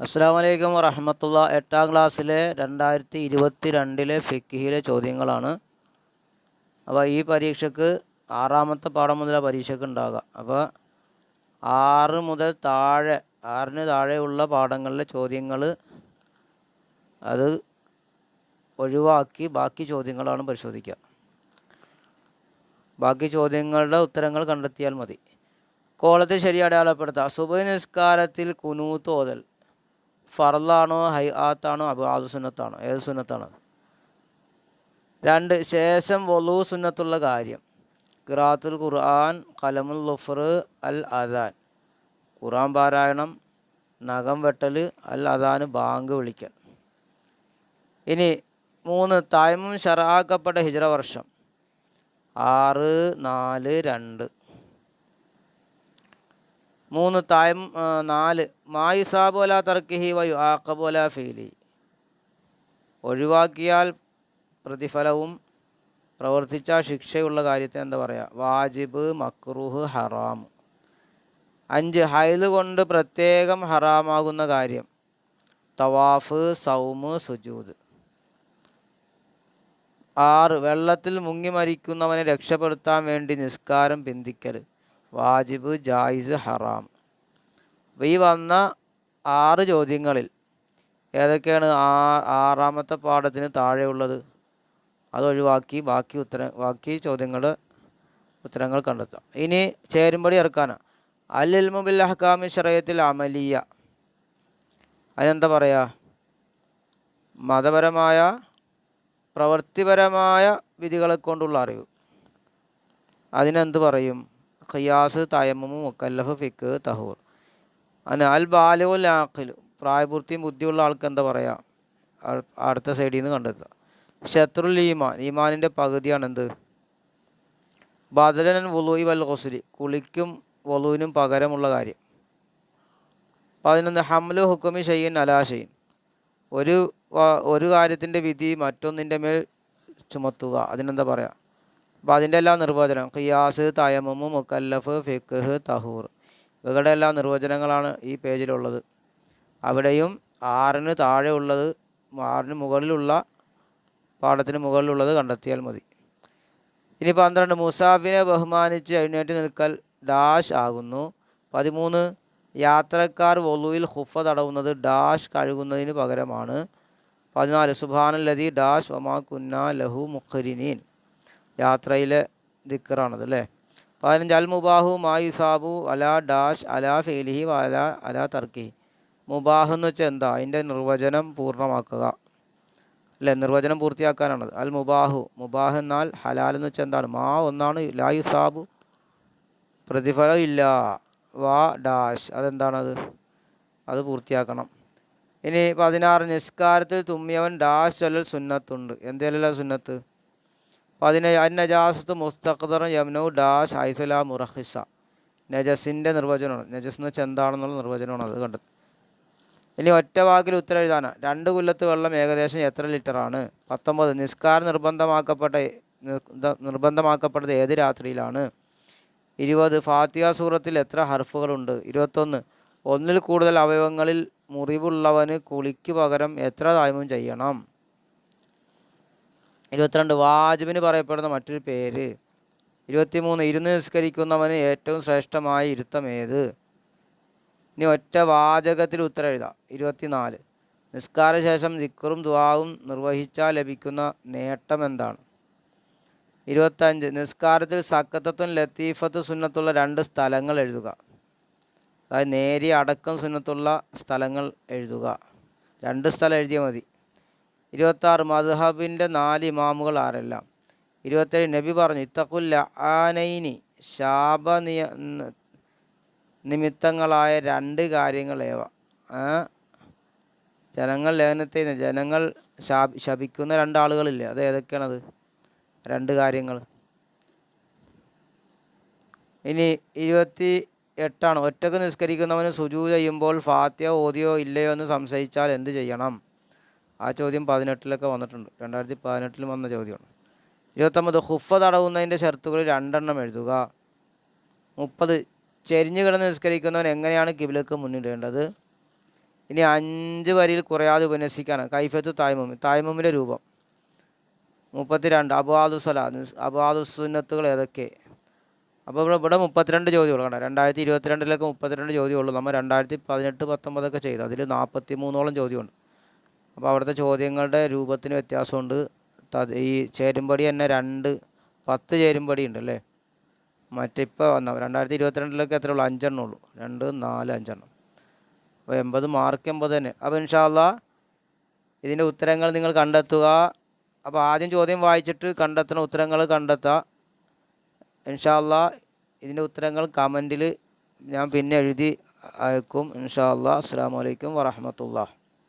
അസ്സാം വലൈക്കും വറഹമത്തുള്ള. എട്ടാം ക്ലാസ്സിലെ രണ്ടായിരത്തി ഇരുപത്തി രണ്ടിലെ ഫിക്കിഹിലെ ചോദ്യങ്ങളാണ്. അപ്പോൾ ഈ പരീക്ഷയ്ക്ക് ആറാമത്തെ പാഠം മുതൽ പരീക്ഷയ്ക്ക് ഉണ്ടാകുക അപ്പോൾ ആറ് മുതൽ താഴെ ആറിന് താഴെയുള്ള പാഠങ്ങളിലെ ചോദ്യങ്ങൾ അത് ഒഴിവാക്കി ബാക്കി ചോദ്യങ്ങളാണ് പരിശോധിക്കുക. ബാക്കി ചോദ്യങ്ങളുടെ ഉത്തരങ്ങൾ കണ്ടെത്തിയാൽ മതി. കോളത്തെ ശരി അടയാളപ്പെടുത്തുക. സുബ നിസ്കാരത്തിൽ കുനൂത്ത് ഓതൽ. ഫറലാണോ ഹൈ ആത്താണോ അബാദ് സുന്നത്താണോ ഏത് സുന്നത്താണ് രണ്ട് ശേഷം വലു സുന്നത്തുള്ള കാര്യം. ഖിറാത്തുൽ ഖുർആൻ കലമുൽ ലുഫർ അൽ അദാൻ. ഖുർആൻ പാരായണം നഖം വെട്ടൽ അൽ അദാന് ബാങ്ക് വിളിക്കൽ. ഇനി മൂന്ന് തായ്മും ഷറാക്കപ്പെട്ട ഹിജറ വർഷം. ആറ് നാല് രണ്ട്. മൂന്ന് തായം നാല്. മായുസാബോല തർക്കിഹി വയു ആക്കബോല ഫീലി. ഒഴിവാക്കിയാൽ പ്രതിഫലവും പ്രവർത്തിച്ച ശിക്ഷയുള്ള കാര്യത്തെ എന്താ പറയുക വാജിബ് മക്രൂഹ് ഹറാം. അഞ്ച് ഹൈൽ കൊണ്ട് പ്രത്യേകം ഹറാമാകുന്ന കാര്യം. തവാഫ് സൗമ് സുജൂദ്. ആറ് വെള്ളത്തിൽ മുങ്ങി മരിക്കുന്നവനെ രക്ഷപ്പെടുത്താൻ വേണ്ടി നിസ്കാരം പിന്തിക്കൽ. വാജിബ് ജായിസ് ഹറാം. അപ്പോൾ ഈ വന്ന ആറ് ചോദ്യങ്ങളിൽ ഏതൊക്കെയാണ് ആ ആറാമത്തെ പാഠത്തിന് താഴെയുള്ളത് അതൊഴിവാക്കി ബാക്കി ഉത്തര ബാക്കി ചോദ്യങ്ങളുടെ ഉത്തരങ്ങൾ കണ്ടെത്താം. ഇനി ചേരുംപടി ഇറക്കാനാണ് അൽ ഇൽമുബിൽ അഹ്കാമി ഷറയത്തിൽ അമലിയ. അതിനെന്താ പറയുക മതപരമായ പ്രവൃത്തിപരമായ വിധികളെ കൊണ്ടുള്ള അറിവ്. അതിനെന്ത് പറയും? ഖിയാസ് തയമ്മു മുക്കല്ലഫ് ഫിക്ക് തഹൂർ. അന അൽ ബാലുൽ ലാഖിൽ പ്രായപൂർത്തിയും ബുദ്ധിയുള്ള ആൾക്ക് എന്താ പറയുക അടുത്ത സൈഡിൽ നിന്ന് കണ്ടെത്തുക. ഷത്രുൽ ഈമാൻ. ഈമാനിന്റെ പകുതിയാണ് എന്ത്? ബദലൻ വുലൂയി വൽ ഖുസ്ലി കുളിക്കും വുലൂനും പകരമുള്ള കാര്യം. പതിനൊന്ന്. ഹംലു ഹുക്കുമി ഷെയ്യൻ അലാ ഷെയ്ൻ ഒരു ഒരു കാര്യത്തിന്റെ വിധി മറ്റൊന്നിന്റെ മേൽ ചുമത്തുക. അതിനെന്താ പറയുക അപ്പോൾ അതിന്റെ എല്ലാ നിർവചനം ഖിയാസ് തയമമു മുക്കല്ലഫ് ഫിഖ് തഹൂർ ഇവകളുടെ എല്ലാ നിർവചനങ്ങളാണ് ഈ പേജിലുള്ളത്. അവിടെയും ആറിന് താഴെ ഉള്ളത് ആറിന് മുകളിലുള്ള പാഠത്തിന് മുകളിലുള്ളത് കണ്ടെത്തിയാൽ മതി. ഇനി പന്ത്രണ്ട് മുസാഫിനെ ബഹുമാനിച്ച് എഴുന്നേറ്റ് നിൽക്കൽ ഡാഷ് ആകുന്നു. പതിമൂന്ന് യാത്രക്കാർ വൊലുവിൽ ഹുഫ തടവുന്നത് ഡാഷ് കഴുകുന്നതിന് പകരമാണ്. പതിനാല് സുബാനല്ലതി ഡാഷ് വമാ കുന്ന ലഹു മുഖരിനീൻ. യാത്രയിലെ ദിക്കറാണത് അല്ലേ? പതിനഞ്ച് അൽ മുബാഹു മായുസാബു അല ഡാഷ് അലാ ഫേലിഹി അല അലാ തർക്കി മുബാഹ് എന്ന് വെച്ചാൽ എന്താ? അതിന്റെ നിർവചനം പൂർണമാക്കുക. അല്ലേ? നിർവചനം പൂർത്തിയാക്കാനാണത്. അൽ മുബാഹു. മുബാഹ് എന്നാൽ ഹലാൽ എന്ന് വെച്ചാൽ എന്താണ്? മാ ഒന്നാണ് ലായുസാബു പ്രതിഫലം ഇല്ല. വാ ഡാഷ്. അതെന്താണത്? അത് പൂർത്തിയാക്കണം. ഇനി പതിനാറ് നിസ്കാരത്തിൽ തുമ്മിയവൻ ഡാഷ് ചൊല്ലൽ സുന്നത്തുണ്ട്. എന്തേലല്ല സുന്നത്ത്? പതിനേഴ് അന്നജാസത്ത് നജാസത്ത് മുസ്തഖദർ യമ്നു ഡാഷ് ഐസുലാ മുറഹിസ നജസിന്റെ നിർവചനമാണ്. നജസ് എന്ന് വെച്ചാൽ എന്താണെന്നുള്ള നിർവചനമാണ് അത് കണ്ടത്. ഇനി ഒറ്റ വാക്കിൽ ഉത്തരം എഴുതാനാണ്. രണ്ട് കുല്ലത്ത് വെള്ളം ഏകദേശം എത്ര ലിറ്ററാണ്? പത്തൊമ്പത്. നിസ്കാരം നിർബന്ധമാക്കപ്പെട്ട നിർബ- നിർബന്ധമാക്കപ്പെട്ടത് ഏത് രാത്രിയിലാണ്? ഇരുപത്. ഫാത്തിയ സൂറത്തിൽ എത്ര ഹർഫുകളുണ്ട്? ഇരുപത്തൊന്ന്. ഒന്നിൽ കൂടുതൽ അവയവങ്ങളിൽ മുറിവുള്ളവന് കുളിക്ക് പകരം എത്ര തായ്മം ചെയ്യണം? ഇരുപത്തിരണ്ട്. വാജിബിന് പറയപ്പെടുന്ന മറ്റൊരു പേര്. ഇരുപത്തിമൂന്ന്. ഇരുന്ന് നിസ്കരിക്കുന്നവന് ഏറ്റവും ശ്രേഷ്ഠമായ ഇരുത്തം ഏത്? ഇനി ഒറ്റ വാചകത്തിൽ ഉത്തരം എഴുതാം. ഇരുപത്തിനാല്. നിസ്കാരശേഷം ദിക്കറും ദുവാവും നിർവഹിച്ചാൽ ലഭിക്കുന്ന നേട്ടം എന്താണ്? ഇരുപത്തഞ്ച്. നിസ്കാരത്തിൽ സക്കത്തത്തും ലത്തീഫത്ത് സുന്നത്തുള്ള രണ്ട് സ്ഥലങ്ങൾ എഴുതുക. അതായത് നേരിയ അടക്കം സുന്നത്തുള്ള സ്ഥലങ്ങൾ എഴുതുക. രണ്ട് സ്ഥലം എഴുതിയാൽ മതി. ഇരുപത്താറ് മദ്ഹബിന്റെ നാല് ഇമാമുകൾ ആരെല്ലാം? ഇരുപത്തേഴ് നബി പറഞ്ഞു ഇത്തക്കുല്ല ആനൈനി ശാപ നിയ നിമിത്തങ്ങളായ രണ്ട് കാര്യങ്ങളേവ ഏവ? ജനങ്ങൾ ലേനത്തെ ജനങ്ങൾ ശാപ ശപിക്കുന്ന രണ്ടാളുകളില്ലേ? അത് ഏതൊക്കെയാണത്? രണ്ട് കാര്യങ്ങൾ. ഇനി ഇരുപത്തി എട്ടാണ് ഒറ്റയ്ക്ക് നിസ്കരിക്കുന്നവന് സുജു ചെയ്യുമ്പോൾ ഫാത്യ ഓതിയോ ഇല്ലയോ എന്ന് സംശയിച്ചാൽ എന്ത് ചെയ്യണം? ആ ചോദ്യം പതിനെട്ടിലൊക്കെ വന്നിട്ടുണ്ട്. രണ്ടായിരത്തി പതിനെട്ടിൽ വന്ന ചോദ്യമാണ്. ഇരുപത്തൊമ്പത് ഹുഫ തടവുന്നതിന്റെ ഷർത്തുകൾ രണ്ടെണ്ണം എഴുതുക. മുപ്പത് ചെരിഞ്ഞു കിടന്ന് നിസ്കരിക്കുന്നവൻ എങ്ങനെയാണ് കിബിലക്ക് മുന്നിടേണ്ടത്? ഇനി അഞ്ച് വരിയിൽ കുറയാതെ ഉപന്യസിക്കാനാണ്. കൈഫത്ത് തായ്മമി തായ്മമിന്റെ രൂപം. മുപ്പത്തിരണ്ട് അബാദു നിസ് അബാദു സുന്നത്തുകൾ ഏതൊക്കെ? അപ്പോൾ ഇവിടെ ഇവിടെ മുപ്പത്തിരണ്ട് ചോദ്യമുള്ളൂ കണ്ടോ? രണ്ടായിരത്തി ഇരുപത്തിരണ്ടിലൊക്കെ മുപ്പത്തിരണ്ട് ചോദ്യമുള്ളൂ. നമ്മൾ രണ്ടായിരത്തി പതിനെട്ട് പത്തൊമ്പതൊക്കെ ചെയ്തു. അതിൽ നാൽപ്പത്തി മൂന്നോളം ചോദ്യമുണ്ട്. അപ്പോൾ അവിടുത്തെ ചോദ്യങ്ങളുടെ രൂപത്തിന് വ്യത്യാസമുണ്ട്. ഈ ചേരുംപടി തന്നെ രണ്ട് പത്ത് ചേരുംപടി ഉണ്ട് അല്ലേ മറ്റിപ്പോൾ വന്ന രണ്ടായിരത്തി ഇരുപത്തിരണ്ടിലൊക്കെ എത്ര ഉള്ളൂ? അഞ്ചെണ്ണം ഉള്ളൂ. രണ്ട് നാല് അഞ്ചെണ്ണം. അപ്പോൾ എൺപത് മാർക്ക് എൺപത് തന്നെ. അപ്പോൾ ഇൻഷാല്ല ഇതിന്റെ ഉത്തരങ്ങൾ നിങ്ങൾ കണ്ടെത്തുക. അപ്പോൾ ആദ്യം ചോദ്യം വായിച്ചിട്ട് കണ്ടെത്തുന്ന ഉത്തരങ്ങൾ കണ്ടെത്തുക ഇൻഷാല്ല ഇതിന്റെ ഉത്തരങ്ങൾ കമന്റിൽ ഞാൻ പിന്നെ എഴുതി അയക്കും. ഇൻഷാല്ല അസ്സാം വലൈക്കും വറഹമത്തുള്ള